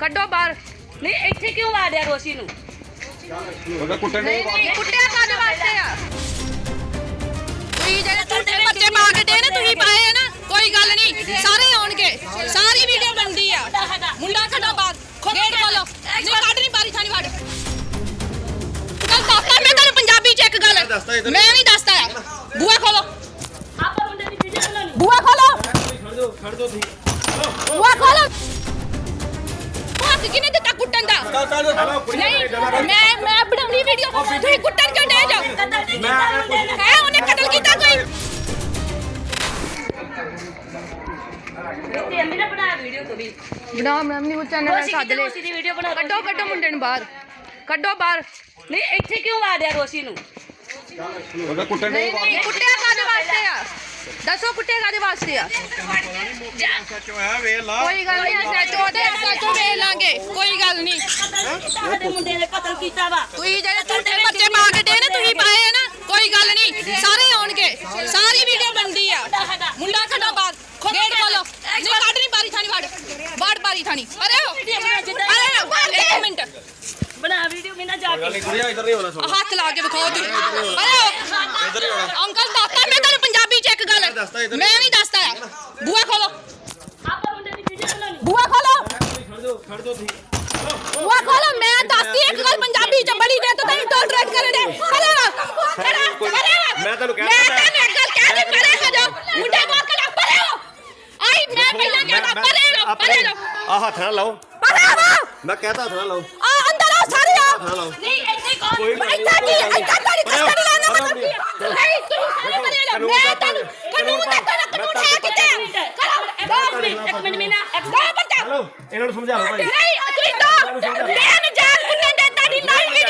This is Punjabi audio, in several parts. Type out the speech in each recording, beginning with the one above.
ਕੱਢੋ ਬਾਹਰ। ਨਹੀਂ ਇੱਥੇ ਕਿਉਂ ਵਾੜਿਆ ਰੋਸ਼ੀ ਨੂੰ? ਉਹਦਾ ਕੁੱਟਣ ਨਹੀਂ ਨਹੀਂ ਕੁੱਟਿਆ ਕਾਦੇ ਵਾਸਤੇ ਆ? ਤੁਸੀਂ ਜਿਹੜੇ ਝੂਠੇ ਬੱਚੇ ਪਾ ਕੇ ਦੇ ਨਾ ਤੁਸੀਂ ਪਾਏ ਆ ਨਾ ਕੋਈ ਗੱਲ ਨਹੀਂ। ਸਾਰੇ ਆਉਣਗੇ। ਸਾਰੀ ਵੀਡੀਓ ਬਣਦੀ ਆ। ਮੁੰਡਾ ਕੱਢੋ ਬਾਹਰ ਗੇਟ ਖੋਲੋ ਨਹੀਂ ਕੱਢ ਨਹੀਂ ਬਾਰੀ ਥਾਣੀ ਵੜ ਕੱਲ ਦੱਸਦਾ ਮੈਂ ਤੁਹਾਨੂੰ ਪੰਜਾਬੀ ਚ ਇੱਕ ਗੱਲ ਮੈਂ ਨਹੀਂ ਦੱਸਦਾ ਬੂਆ ਖੋਲੋ। ਆਪਾਂ ਮੁੰਡੇ ਦੀ ਵੀਡੀਓ ਬਣਾਉਣੀ। ਬੂਆ ਖੋਲੋ। ਬੂਆ ਖੋਲੋ। ਹੱਥ ਕਿਨੇ ਦਿੱਤਾ ਕੁੱਟਣ ਦਾ? ਨਹੀਂ ਮੈਂ ਮੈਂ ਬਣਾਉਣੀ ਵੀਡੀਓ ਤੁਸੀਂ ਕੁੱਟਣ ਕਿਉਂ ਡੇ ਜਾਓ ਹੈ ਉਹਨੇ ਕਤਲ ਕੀਤਾ ਕੋਈ? ਤੇ ਅੰਮੀ ਨੇ ਬਣਾਇਆ ਵੀਡੀਓ ਤੋਂ ਵੀ। ਬਣਾ ਮੈਂ ਨਿਊਜ਼ ਚੈਨਲ ਰੋਸ਼ੀ ਕਿਤੇ ਰੋਸ਼ੀ ਦੀ ਵੀਡੀਓ ਬਣਾ ਕੱਢੋ ਕੱਢੋ ਮੁੰਡੇ ਨੂੰ ਬਾਹਰ। ਕੱਢੋ ਬਾਹਰ। ਨਹੀਂ ਇੱਥੇ ਕਿਉਂ ਵਾੜਿਆ ਰੋਸ਼ੀ ਨੂੰ? ਉਹਦਾ ਕੁੱਟਣ ਨਹੀਂ ਨਹੀਂ ਕੁੱਟਿਆ ਕਾਦੇ ਵਾਸਤੇ ਆ? ਦੱਸੋ ਕੁੱਟਿਆ ਕਾਦੇ ਵਾਸਤੇ ਆ? ਕੋਈ ਗੱਲ ਨਹੀਂ ਸੱਚੋ ਦੇ ਸੱਚੋ ਵੇਖ ਲਾਂਗੇ। ਕੋਈ ਗੱਲ ਨਹੀਂ। ਸਾਡੇ ਮੁੰਡੇ ਨੇ ਕਤਲ ਕੀਤਾ ਵਾ ਤੁਸੀਂ ਜਿਹੜੇ ਝੂਠੇ ਬੱਚੇ ਪਾ ਕੇ ਦੇ ਨਾ ਤੁਸੀਂ ਪਾਏ ਆ ਨਾ ਕੋਈ ਗੱਲ ਨਹੀਂ। ਸਾਰੇ ਆਉਣਗੇ। ਸਾਰੀ ਵੀਡੀਓ ਬਣਦੀ ਆ। ਮੁੰਡਾ ਕੱਢੋ ਬਾਹਰ ਗੇਟ ਖੋਲੋ। ਨਹੀਂ ਕੱਢ ਨਹੀਂ ਬਾਰੀ ਥਾਣੀ ਵੜ। ਵੜ ਬਾਰੀ ਥਾਣੀ। ਅਰੇ ਅਰੇ ਇੱਕ ਮਿੰਟ। ਬਣਾ ਵੀਡੀਓ ਮੈਂ ਨਾ ਜਾ ਕੇ ਕੁੜੀਆਂ ਇੱਧਰ ਨਹੀਂ ਹੋਣਾ ਹੱਥ ਲਾ ਕੇ ਵਿਖਾਓ ਤੁਸੀਂ। ਅਰੇ ਅੰਕਲ ਦੱਸਦਾ ਮੈਂ ਤੁਹਾਨੂੰ ਪੰਜਾਬੀ ਇੱਕ ਗੱਲ ਮੈਂ ਨਹੀਂ ਦੱਸਦਾ। ਬੂਆ ਖੋਲੋ। ਆਪਾਂ ਮੁੰਡੇ ਦੀ ਵੀਡੀਓ ਬਣਾਉਣੀ ਬੂਆ ਖੋਲੋ। ਬੂਆ ਖੋਲੋ। ਮੈਂ ਦੱਸਦੀ ਇੱਕ ਗੱਲ ਪੰਜਾਬੀ ਚ ਬੜੀ ਦੇ ਤੋਂ ਟ੍ਰੈਕ ਕਰ ਦੇ ਅਰੇ ਮੈਂ ਤੁਹਾਨੂੰ ਕਹਿ ਮੈਂ। ਤੈਨੂੰ ਇੱਕ ਗੱਲ ਕਹਿ ਦੇ ਪਰੇ ਹੋ ਜਾ। ਮੁੰਡਾ ਬਾਹਰ ਕਲਾ ਪਰੇ ਹੋ। ਆਈ ਮੈਂ ਪਹਿਲਾਂ ਕਹਿੰਦਾ ਪਰੇ ਹੋ ਪਰੇ ਹੋ। ਆ ਹੱਥ ਨਾਲ ਲਾਓ। ਪਰੇ ਹੋ। ਮੈਂ ਕਹਤਾ ਹੱਥ ਨਾਲ ਲਾਓ। ਆ ਅੰਦਰ ਆ ਸਾਰੇ ਆ ਹੱਥ ਨਾਲ ਲਾਓ। ਨਹੀਂ ਇੱਥੇ ਕੌਣ ਕੋਈ ਗੱਲ ਨਹੀਂ, ਇੱਥੇ ਕੀ ਇੱਥੇ ਨਹੀਂ। ਕਸਟਡੀ ਲੈਣਾ ਮਤਲਬ ਕੀ। ਨਹੀਂ ਪਰੇ ਲਓ ਮੈਂ ਤੁਹਾਨੂੰ ਕਾਨੂੰਨ ਦਾ ਕਾਨੂੰਨ ਹੈ ਕਿਤੇ? ਕਰੋ ਇੱਕ ਮਿੰਟ ਮੈਂ ਨਾ ਇੱਕ ਦੋ ਬੱਚਾ ਹਲੋ ਇਹਨਾਂ ਨੂੰ ਸਮਝਾ ਲਓ ਭਾਈ। ਨਹੀਂ ਤੁਸੀਂ ਦੋ ਮੈਂ ਦੇ ਤੁਹਾਡੀ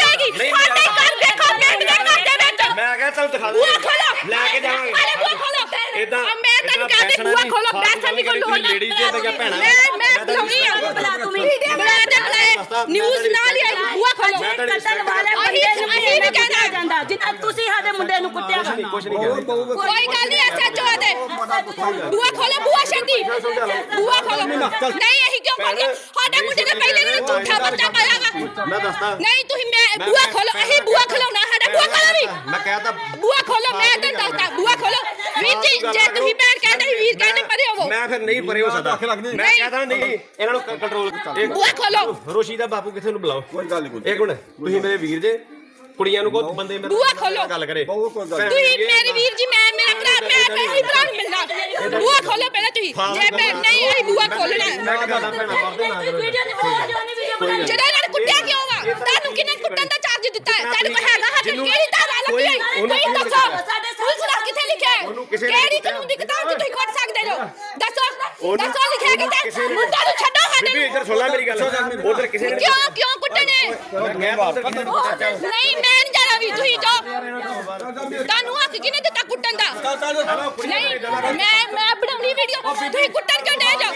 ਜਾਏਗੀ। ਸਾਡੇ ਘਰ ਦੇਖੋ ਪਿੰਡ ਦੇ ਘਰ ਦੇ ਵਿੱਚ ਮੈਂ ਕਿਹਾ ਤੁਹਾਨੂੰ ਦਿਖਾ ਬੂਆ ਖੋਲੋ। ਲੈ ਕੇ ਜਾਵਾਂਗੇ। ਅਰੇ ਬੂਆ ਖੋਲੋ। ਇਦਾਂ ਆ ਮੈਂ ਤੁਹਾਨੂੰ ਕਹਿੰਦੀ ਬੂਆ ਖੋਲੋ। ਬੈਠਣ ਦੀ ਕੋਈ ਲੋੜ ਨਹੀਂ ਲੇਡੀਜ਼ ਦੇ ਤੇ ਭੈਣਾਂ। ਮੈਂ ਮੈਂ ਬੁਲਾਉਣੀ ਆ ਬੁਲਾ ਤੂੰ ਵੀ। ਬੁਲਾ ਦੇ ਬੁਲਾ ਨਿਊਜ਼ ਨਾਲ ਹੀ ਆਈ ਬੂਆ ਖੋਲੋ ਮੈਂ ਤੁਹਾਡੀ ਕਤਲ ਵਾਲੇ ਅਸੀਂ ਅਸੀਂ ਵੀ ਕਹਿਣਾ ਜਾਂਦਾ ਜਿੱਦਾਂ ਤੁਸੀਂ ਸਾਡੇ ਮੁੰਡੇ ਨੂੰ ਕੁੱਟਿਆ ਵਾ ਕੁਛ ਨਹੀਂ ਕਹਿੰਦੇ ਕੋਈ ਗੱਲ ਨਹੀਂ ਐਸਐਚਓ ਦੇ ਬੂਆ ਖੋਲੋ ਬੂਆ ਛੇਤੀ ਬੂਆ ਖੋਲੋ ਨਹੀਂ ਇਹੀ ਕਿਉਂ ਕਰਦੇ ਸਾਡੇ ਮੁੰਡੇ ਨੇ ਪਹਿਲੇ ਦਿਨ ਝੂਠਾ ਬੱਚਾ ਪਾਇਆ ਵਾ ਮੈਂ ਦੱਸਦਾ ਨਹੀਂ ਤੁਸੀਂ ਮੈਂ ਬੂਆ ਖੋਲੋ ਅਸੀਂ ਬੂਆ ਖੋਲਣਾ ਸਾਡਾ ਬੂਆ ਖੋਲੋ ਵੀ ਮੈਂ ਕਹਤਾ ਬੂਆ ਖੋਲੋ ਮੈਂ ਤੈਨੂੰ ਦੱਸਦਾ ਬੂਆ ਖੋਲੋ ਵੀਰ ਜੀ ਜੇ ਤੁਸੀਂ ਭੈਣ ਕਹਿੰਦੇ ਸੀ ਵੀਰ ਕਹਿੰਦੇ ਪਰੇ ਹੋਵੋ ਮੈਂ ਫਿਰ ਨਹੀਂ ਪਰੇ ਹੋ ਸਕਦਾ। ਮੈਂ ਕਹਤਾ ਨਹੀਂ। ਇਹਨਾਂ ਨੂੰ ਕੰਟਰੋਲ ਬੂਆ ਖੋਲੋ। ਰੋਸ਼ੀ ਦਾ ਬਾਪੂ ਕਿੱਥੇ ਨੂੰ ਬੁਲਾਓ? ਕੋਈ ਗੱਲ ਨਹੀਂ ਇੱਕ ਮਿੰਟ। ਤੁਸੀਂ ਮੇਰੇ ਵੀਰ ਜੇ। ਕੁੜੀਆਂ ਨੂੰ ਕੋ ਬੰਦੇ ਮੇਰੇ ਬੂਆ ਖੋਲੋ। ਗੱਲ ਕਰੇ। ਤੁਸੀਂ ਮੇਰੇ ਵੀਰ ਜੀ ਮੈਂ ਮੇਰਾ ਭਰਾ ਮੈਂ ਪਹਿਲੀ ਭਰਾ ਨੂੰ ਮਿਲਣਾ। ਬੂਆ ਖੋਲੋ ਪਹਿਲਾਂ ਤੁਸੀਂ। ਜੇ ਮੈਂ ਨਹੀਂ ਇਹ ਬੂਆ ਖੋਲਣਾ ਮੈਂ ਕਹਤਾ ਭੈਣਾ ਪਰਦੇ ਨਾ ਕਰੋ ਵੀਡੀਓ ਨਹੀਂ ਬਣਾਉਣੀ ਉਹਨੇ ਵੀਡੀਓ ਬਣਾਉਣੀ। ਜਿਹੜਾ ਇਹਨਾਂ ਨੇ ਕੁੱਟਿਆ ਕਿਉਂ ਵਾ ਤੁਹਾਨੂੰ ਕਿਹਨੇ ਕੁੱਟਣ ਦਾ ਚਾਰਜ ਦਿੱਤਾ? ਹੈ ਤੁਹਾਡੇ ਕੋਲ ਹੈਗਾ ਹੱਥ ਕਿਹੜੀ ਧਾਰਾ ਲੱਗੀ ਹੈ ਕੋਈ- ਦੱਸੋ। ਸਾਡੇ ਪੁਲਿਸ ਦਾ ਕਿੱਥੇ ਲਿਖਿਆ ਹੈ? ਉਹਨੂੰ ਕਿਸੇ ਨੇ ਕਿਹੜੀ ਕੁੱਟਿਆ। ਕਾਨੂੰਨ ਦੀ ਕਿਤਾਬ 'ਚ ਤੁਸੀਂ ਖੋਟ ਸਕਦੇ ਹੋ ਦੱਸੋ ਉਹਨੂੰ- ਦੱਸੋ ਲਿਖਿਆ ਕਿਸੇ ਕਿਤੇ ਨੇ- ਮੁੰਡਾ ਨੂੰ ਛੱਡੋ ਸਾਡੇ। ਬੀਬੀ ਇੱਧਰ ਸੁਣ ਲੈ ਮੇਰੀ ਗੱਲ। ਉਧਰ ਕਿਸੇ ਨੇ ਕਿਉਂ ਕਿਉਂ ਮੈਂ ਕਿਸੇ ਨੇ ਨਹੀਂ ਮੈਂ ਨਹੀਂ ਜਾਣਾ ਵੀ ਤੁਸੀਂ ਜਾਓ। ਤੁਹਾਨੂੰ ਹੱਕ ਕਿਹਨੇ ਦਿੱਤਾ ਕੁੱਟਣ ਦਾ? ਨਹੀਂ ਮੈਂ ਮੈਂ ਬਣਾਉਣੀ ਵੀਡੀਓ ਤੁਸੀਂ ਕੁੱਟਣ ਕਿਉਂ ਡੇ ਜਾਓ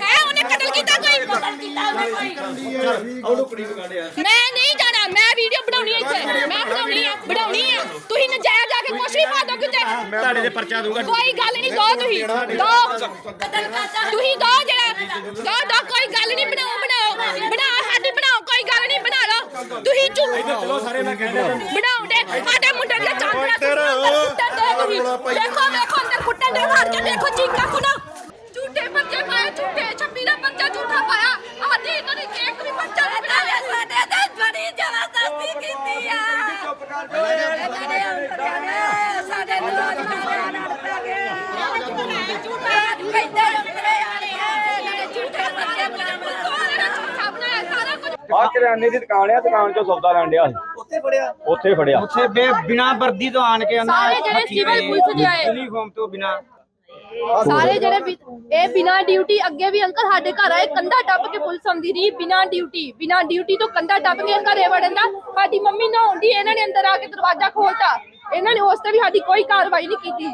ਹੈ ਉਹਨੇ ਕਤਲ ਕੀਤਾ ਕੋਈ ਕਤਲ ਕੀਤਾ ਉਹਨੇ ਕੋਈ ਉਹਨੂੰ ਕੁੜੀ ਕਾਢਿਆ। ਮੈਂ ਨਹੀਂ ਜਾਣਾ ਮੈਂ ਵੀਡੀਓ ਬਣਾਉਣੀ ਹੈ ਇੱਥੇ ਮੈਂ ਬਣਾਉਣੀ ਆ ਬਣਾਉਣੀ ਆ। ਤੁਸੀਂ ਨਜਾਇਜ਼ ਜਾ ਕੇ ਕੁਛ ਵੀ ਪਾ ਦੋ ਕਿਤੇ। ਤੁਹਾਡੇ ਦੇ ਪਰਚਾ ਦੂੰਗਾ ਕੋਈ ਗੱਲ ਨਹੀਂ ਦੋ ਤੁਸੀਂ। ਦੋ। ਤੁਸੀਂ ਦੋ ਜਿਹੜਾ ਦੋ ਦੋ ਕੋਈ ਗੱਲ ਨਹੀਂ ਬਣਾਓ ਬਣਾਓ। ਬਣਾ ਸਾਡੀ ਬਣਾਓ ਕੋਈ ਗੱਲ ਨਹੀਂ ਬਣਾ ਲਓ। ਤੁਸੀਂ ਝੂਠ ਚਲੋ ਸਾਰੇ ਮੈਂ ਕਹਿੰਦਾ ਬਣਾਓ ਦੇ ਸਾਡੇ ਮੁੰਡੇ ਦੀਆਂ ਚਾਂਦਰਾ ਕੁੱਟਣ ਦੇ ਤੁਸੀਂ। ਦੇਖੋ ਵੇਖੋ ਅੰਦਰ ਕੁੱਟਣ ਦੇ ਮਾਰ ਕੇ ਦੇਖੋ ਚੀਕਾਂ ਸੁਣੋ। ਝੂਠੇ ਬੱਚੇ ਪਾਏ ਝੂਠੇ ਛੱਪੀ ਦਾ ਬੱਚਾ ਝੂਠਾ ਪਾਇਆ ਆਦੀ ਇਹਨਾਂ ਨੇ ਇੱਕ ਵੀ ਬੱਚਾ ਨਹੀਂ ਬਣਾਇਆ ਸਾਡੇ ਤੇ ਬੜੀ ਜ਼ਬਰਦਸਤੀ ਕੀਤੀ ਆ। ਇਹਨਾਂ ਨੇ ਅੰਤਰਿਆ ਨੇ ਸਾਡੇ ਨੌਜਵਾਨਾਂ ਨਾਲ ਪੈ ਗਏ। ਝੂਠਾ ਕਹਿੰਦੇ ਅੰਤਰੇ ਆ ਰਹੇ ਇਹਨਾਂ ਨੇ ਝੂਠੇ ਬੱਚੇ ਬਣਾਏ ਝੂਠਾ ਬਣਾਇਆ ਸਾਰਾ ਕੁਝ ਆ ਕਰਿਆਨੇ ਦੀ ਦੁਕਾਨ ਆ ਦੁਕਾਨ ਚੋਂ ਸੌਦਾ ਲੈਣ ਡਿਆ ਸੀ। ਉੱਥੇ ਫੜਿਆ? ਉੱਥੇ ਫੜਿਆ। ਉੱਥੇ ਬੇ ਬਿਨਾ ਵਰਦੀ ਤੋਂ ਆਣ ਕੇ ਉਹਨਾਂ ਸਾਰੇ ਜਿਹੜੇ ਸਿਵਲ ਪੁਲਿਸ ਦੇ ਆਏ। ਯੂਨੀਫਾਰਮ ਤੋਂ ਬਿਨਾ। ਸਾਰੇ ਜਿਹੜੇ ਵੀ- ਇਹ ਬਿਨਾ ਡਿਊਟੀ ਅੱਗੇ ਵੀ ਅੰਕਲ ਸਾਡੇ ਘਰ ਆਏ ਕੰਧਾ ਟੱਪ ਕੇ ਪੁਲਿਸ ਆਉਂਦੀ ਰਹੀ ਬਿਨਾ ਡਿਊਟੀ ਬਿਨਾ ਡਿਊਟੀ ਤੋਂ ਕੰਧਾ ਟੱਪ ਕੇ ਘਰੇ ਵੜਨ ਦਾ। ਸਾਡੀ ਮੰਮੀ ਨਹਾਉਂਦੀ ਇਹਨਾਂ ਨੇ ਅੰਦਰ ਆ ਕੇ ਦਰਵਾਜ਼ਾ ਖੋਲਤਾ। ਇਹਨਾਂ ਨੇ ਉਸ ਤੇ ਵੀ ਸਾਡੀ ਕੋਈ ਕਾਰਵਾਈ ਨਹੀਂ ਕੀਤੀ।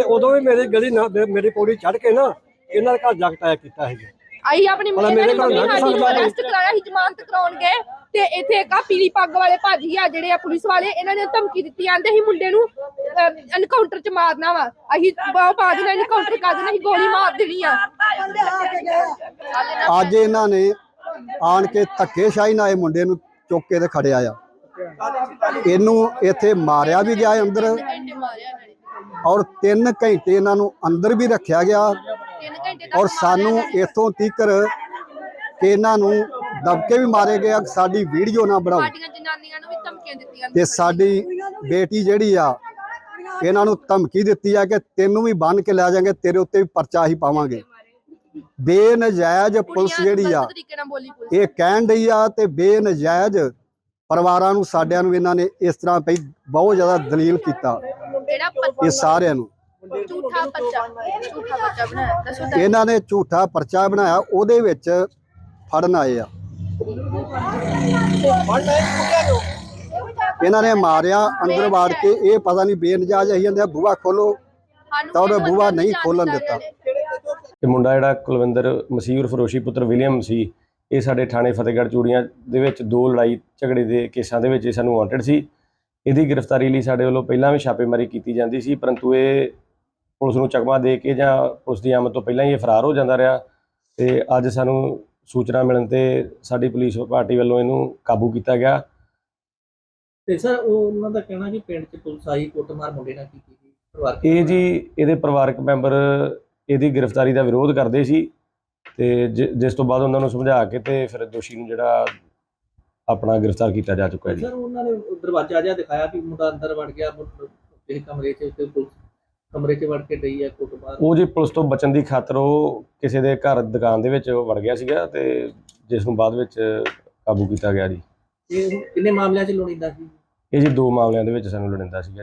ਇਹ ਉਦੋਂ ਵੀ ਮੇਰੀ ਗਲੀ ਨਾ ਮੇ- ਮੇਰੀ ਪੌੜੀ ਚੜ ਕੇ ਨਾ ਇਹਨਾਂ ਦੇ ਘਰ ਜਗਟ ਆਇਆ ਕੀਤਾ ਸੀ। ਆਈ ਆਪਣੀ ਭਲਾ ਇਹਨਾਂ ਨੇ ਮੰਮੀ ਸਾਡੀ ਨੂੰ ਸਕਦਾ ਨਹੀਂ। ਅਰੈਸਟ ਕਰਾਇਆ ਸੀ ਜ਼ਮਾਨਤ ਕਰਾਉਣ ਗਏ। ਤੇ ਇੱਥੇ ਇੱਕ ਆ ਪੀਲੀ ਪੱਗ ਵਾਲੇ ਭਾਜੀ ਆ ਜਿਹੜੇ ਆ ਪੁਲਿਸ ਵਾਲੇ ਇਹਨਾਂ ਨੇ ਧਮਕੀ ਦਿੱਤੀ ਆਂਦੇ ਸੀ ਮੁੰਡੇ ਨੂੰ ਐਨਕਾਊਂਟਰ ਚ ਮਾਰਨਾ ਵਾ। ਅਸੀਂ ਬਹੁਤ ਬਾਅਦ ਨਾਲ ਐਨਕਾਊਂਟਰ ਕਰ ਦੇਣਾ ਅਸੀਂ ਗੋਲੀ ਮਾਰ ਦੇਣੀ ਆ। ਅੱਜ ਇਹਨਾਂ ਨੇ ਆਣ ਕੇ ਧੱਕੇਸ਼ਾਹੀ ਨਾਲ ਇਹ ਮੁੰਡੇ ਨੂੰ ਚੁੱਕ ਕੇ ਤੇ ਖੜਿਆ ਆ। ਇਹਨੂੰ ਇੱਥੇ ਮਾਰਿਆ ਵੀ ਗਿਆ ਅੰਦਰ ਔਰ 3 ਘੰਟੇ ਇਹਨਾਂ ਨੂੰ ਅੰਦਰ ਵੀ ਰੱਖਿਆ ਗਿਆ। ਔਰ ਸਾਨੂੰ ਇੱਥੋਂ ਤੀਕਰ ਕਿ ਇਹਨਾਂ ਨੂੰ ਦਬਕੇ ਵੀ ਮਾਰੇ ਗਿਆ ਸਾਡੀ ਵੀਡੀਓ ਨਾ ਬਣਾਓ। ਸਾਡੀਆਂ ਜਨਾਨੀਆਂ ਨੂੰ ਵੀ ਧਮਕੀਆਂ ਦਿੱਤੀਆਂ ਤੇ ਸਾਡੀ ਬੇਟੀ ਜਿਹੜੀ ਆ ਇਹਨਾਂ ਨੂੰ ਧਮਕੀ ਦਿੱਤੀ ਆ ਕਿ ਤੈਨੂੰ ਵੀ ਬੰਨ ਕੇ ਲੈ ਜਾਾਂਗੇ ਤੇਰੇ ਉੱਤੇ ਵੀ ਪਰਚਾ ਹੀ ਪਾਵਾਂਗੇ। ਬੇਨਜਾਇਜ਼ ਪੁਲਿਸ ਜਿਹੜੀ ਆ ਇਹ ਕਹਿਣ ਡਈ ਆ ਤੇ ਬੇਨਜਾਇਜ਼ ਪਰਿਵਾਰਾਂ ਨੂੰ ਸਾਡਿਆਂ ਨੂੰ ਇਹਨਾਂ ਨੇ ਇਸ ਤਰ੍ਹਾਂ ਪਈ ਬਹੁਤ ਜ਼ਿਆਦਾ ਦਲੀਲ ਕੀਤਾ। ਇਹ ਸਾਰਿਆਂ ਨੂੰ। ਝੂਠਾ ਬੱਚਾ ਝੂਠਾ ਬੱਚਾ ਬਣਾਇਆ ਇਹਨਾਂ ਨੇ ਝੂਠਾ ਪਰਚਾ ਬਣਾਇਆ ਉਹਦੇ ਵਿੱਚ ਫੜਨ ਆਏ ਆ। ਇਹਨਾਂ ਨੇ ਮਾਰਿਆ ਅੰਦਰ ਵਾੜ ਕੇ ਇਹ ਪਤਾ ਨਹੀਂ ਬੇਨਜਾਇਜ਼ ਆਈ ਜਾਂਦੇ ਆ ਬੂਹਾ ਖੋਲੋ। ਤਾਂ ਕੋਈ ਬੂਹਾ ਨਹੀਂ ਖੋਲਣ ਦਿੱਤਾ। ਇਹ ਮੁੰਡਾ ਜਿਹੜਾ ਕੁਲਵਿੰਦਰ ਮਸੀਹ ਫਰੋਸ਼ੀ ਪੁੱਤਰ ਵਿਲੀਅਮ ਸੀ ਇਹ ਸਾਡੇ ਥਾਣੇ ਫਤਿਹਗੜ੍ਹ ਚੂੜੀਆਂ ਦੇ ਵਿੱਚ ਦੋ ਲੜਾਈ ਝਗੜੇ ਦੇ ਕੇਸਾਂ ਦੇ ਵਿੱਚ ਇਹ ਸਾਨੂੰ ਵਾਂਟਡ ਸੀ। ਇਹਦੀ ਗ੍ਰਿਫਤਾਰੀ ਲਈ ਸਾਡੇ ਵੱਲੋਂ ਪਹਿਲਾਂ ਵੀ ਛਾਪੇਮਾਰੀ ਕੀਤੀ ਜਾਂਦੀ ਸੀ ਪਰੰਤੂ ਇਹ ਪੁਲਿਸ ਨੂੰ ਚਕਮਾ ਦੇ ਕੇ ਜਾਂ ਪੁਲਿਸ ਦੀ ਆਮਦ ਤੋਂ ਪਹਿਲਾਂ ਹੀ ਇਹ ਫਰਾਰ ਹੋ ਜਾਂਦਾ ਰਿਹਾ ਤੇ ਅੱਜ ਸਾਨੂੰ ਸੂਚਨਾ ਮਿਲਣ ਤੇ ਸਾਡੀ ਪੁਲਿਸ ਪਾਰਟੀ ਵੱਲੋਂ ਇਹਨੂੰ ਕਾਬੂ ਕੀਤਾ ਗਿਆ। ਤੇ ਸਰ ਉਹ ਉਹਨਾਂ ਦਾ ਕਹਿਣਾ ਕਿ ਪਿੰਡ 'ਚ ਪੁਲਿਸ ਆਈ ਕੁੱਟਮਾਰ ਮੁੰਡੇ ਨਾਲ ਕੀਤੀ ਗਈ ਪਰਿਵਾਰ ਇਹ ਜੀ ਇਹਦੇ ਪਰਿਵਾਰਕ ਮੈਂਬਰ ਇਹਦੀ ਗ੍ਰਿਫਤਾਰੀ ਦਾ ਵਿਰੋਧ ਕਰਦੇ ਸੀ ਤੇ ਜਿ- ਜਿਸ ਤੋਂ ਬਾਅਦ ਉਹਨਾਂ ਨੂੰ ਸਮਝਾ ਕੇ ਤੇ ਫਿਰ ਦੋਸ਼ੀ ਨੂੰ ਜਿਹੜਾ ਆਪਣਾ ਗ੍ਰਿਫਤਾਰ ਕੀਤਾ ਜਾ ਚੁੱਕਾ ਹੈ ਜੀ। ਸਰ ਉਹਨਾਂ ਨੇ ਦਰਵਾਜ਼ਾ ਜਿਹਾ ਦਿਖਾਇਆ ਕਿ ਮੁੰਡਾ ਅੰਦਰ ਵੜ ਗਿਆ ਇਹ ਕਮਰੇ 'ਚ ਤੇ ਪੁਲਿਸ ਕਮਰੇ 'ਚ ਵੜ ਕੇ ਡਈ ਹੈ ਕੁੱਟਮਾਰ ਉਹ ਜੀ ਪੁਲਿਸ ਤੋਂ ਬਚਣ ਦੀ ਖਾਤਰ ਉਹ ਕਿਸੇ ਦੇ ਘਰ ਦੁਕਾਨ ਦੇ ਵਿੱਚ ਵੜ ਗਿਆ ਸੀਗਾ ਤੇ ਜਿਸ ਨੂੰ ਬਾਅਦ ਵਿੱਚ ਕਾਬੂ ਕੀਤਾ ਗਿਆ ਜੀ। ਇਹ ਕਿੰਨੇ ਮਾਮਲਿਆਂ 'ਚ ਲੋੜੀਂਦਾ ਸੀ? ਇਹ ਜੀ ਦੋ ਮਾਮਲਿਆਂ ਦੇ ਵਿੱਚ ਸਾਨੂੰ ਲੜਿੰਦਾ ਸੀਗਾ ਜੀ।